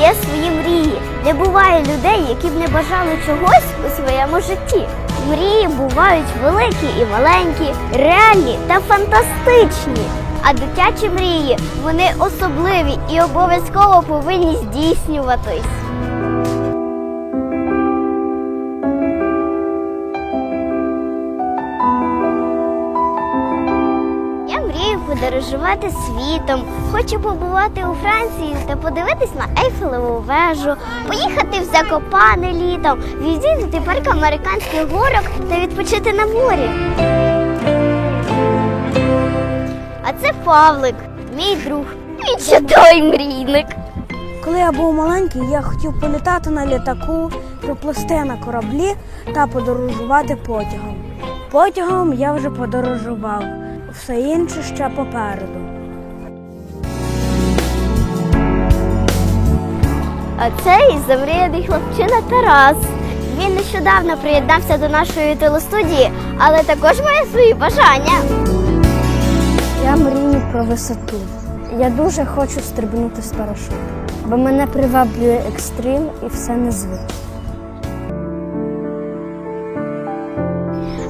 є свої мрії. Не буває людей, які б не бажали чогось у своєму житті. Мрії бувають великі і маленькі, реальні та фантастичні. А дитячі мрії вони особливі і обов'язково повинні здійснюватись. Подорожувати світом. Хочу побувати у Франції та подивитись на Ейфелеву вежу, поїхати в Закопане літом, відвідати парк американських горок та відпочити на морі. А це Павлик, мій друг. Він чудовий мрійник. Коли я був маленький, я хотів політати на літаку, проплисти на кораблі та подорожувати потягом. Потягом я вже подорожував, все інше ще попереду. А цей замріяний хлопчина Тарас. Він нещодавно приєднався до нашої телестудії, але також має свої бажання. Я мрію про висоту. Я дуже хочу стрибнути з парашуту, бо мене приваблює екстрим і все незвично.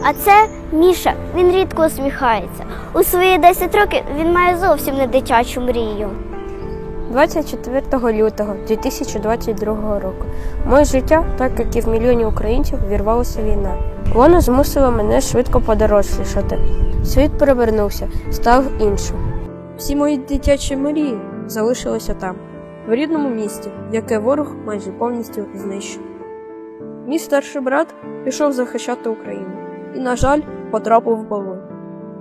А це Міша. Він рідко усміхається. У свої 10 років він має зовсім не дитячу мрію. 24 лютого 2022 року. Моє життя, так як і в мільйонів українців, вірвалася війна. Вона змусила мене швидко подорослішати. Світ перевернувся, став іншим. Всі мої дитячі мрії залишилися там, в рідному місті, яке ворог майже повністю знищив. Мій старший брат пішов захищати Україну і, на жаль, потрапив в полон.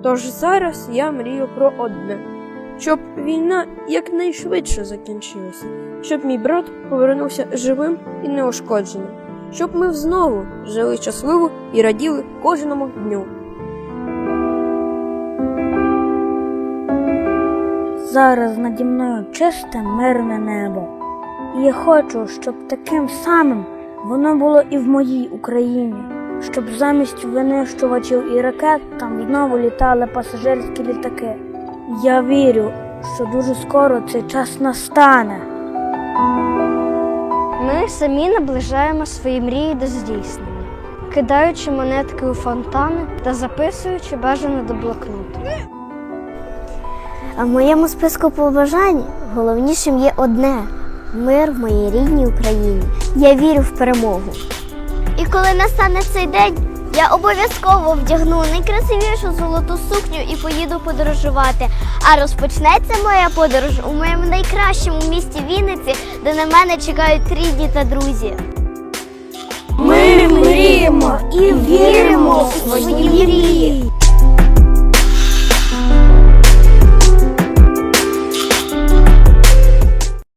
Тож зараз я мрію про одне щоб війна якнайшвидше закінчилася, щоб мій брат повернувся живим і неушкодженим, щоб ми знову жили щасливо і раділи кожному дню. Зараз наді мною чисте мирне небо. І я хочу, щоб таким самим воно було і в моїй Україні, щоб замість винищувачів і ракет там знову літали пасажирські літаки. Я вірю, що дуже скоро цей час настане. Ми самі наближаємо свої мрії до здійснення, кидаючи монетки у фонтани та записуючи бажане до блокноту. А в моєму списку побажань головнішим є одне мир в моїй рідній Україні. Я вірю в перемогу. І коли настане цей день, я обов'язково вдягну найкрасивішу золоту сукню і поїду подорожувати. А розпочнеться моя подорож у моєму найкращому місті Вінниці, де на мене чекають рідні та друзі. Ми мріємо і віримо в свої мрії.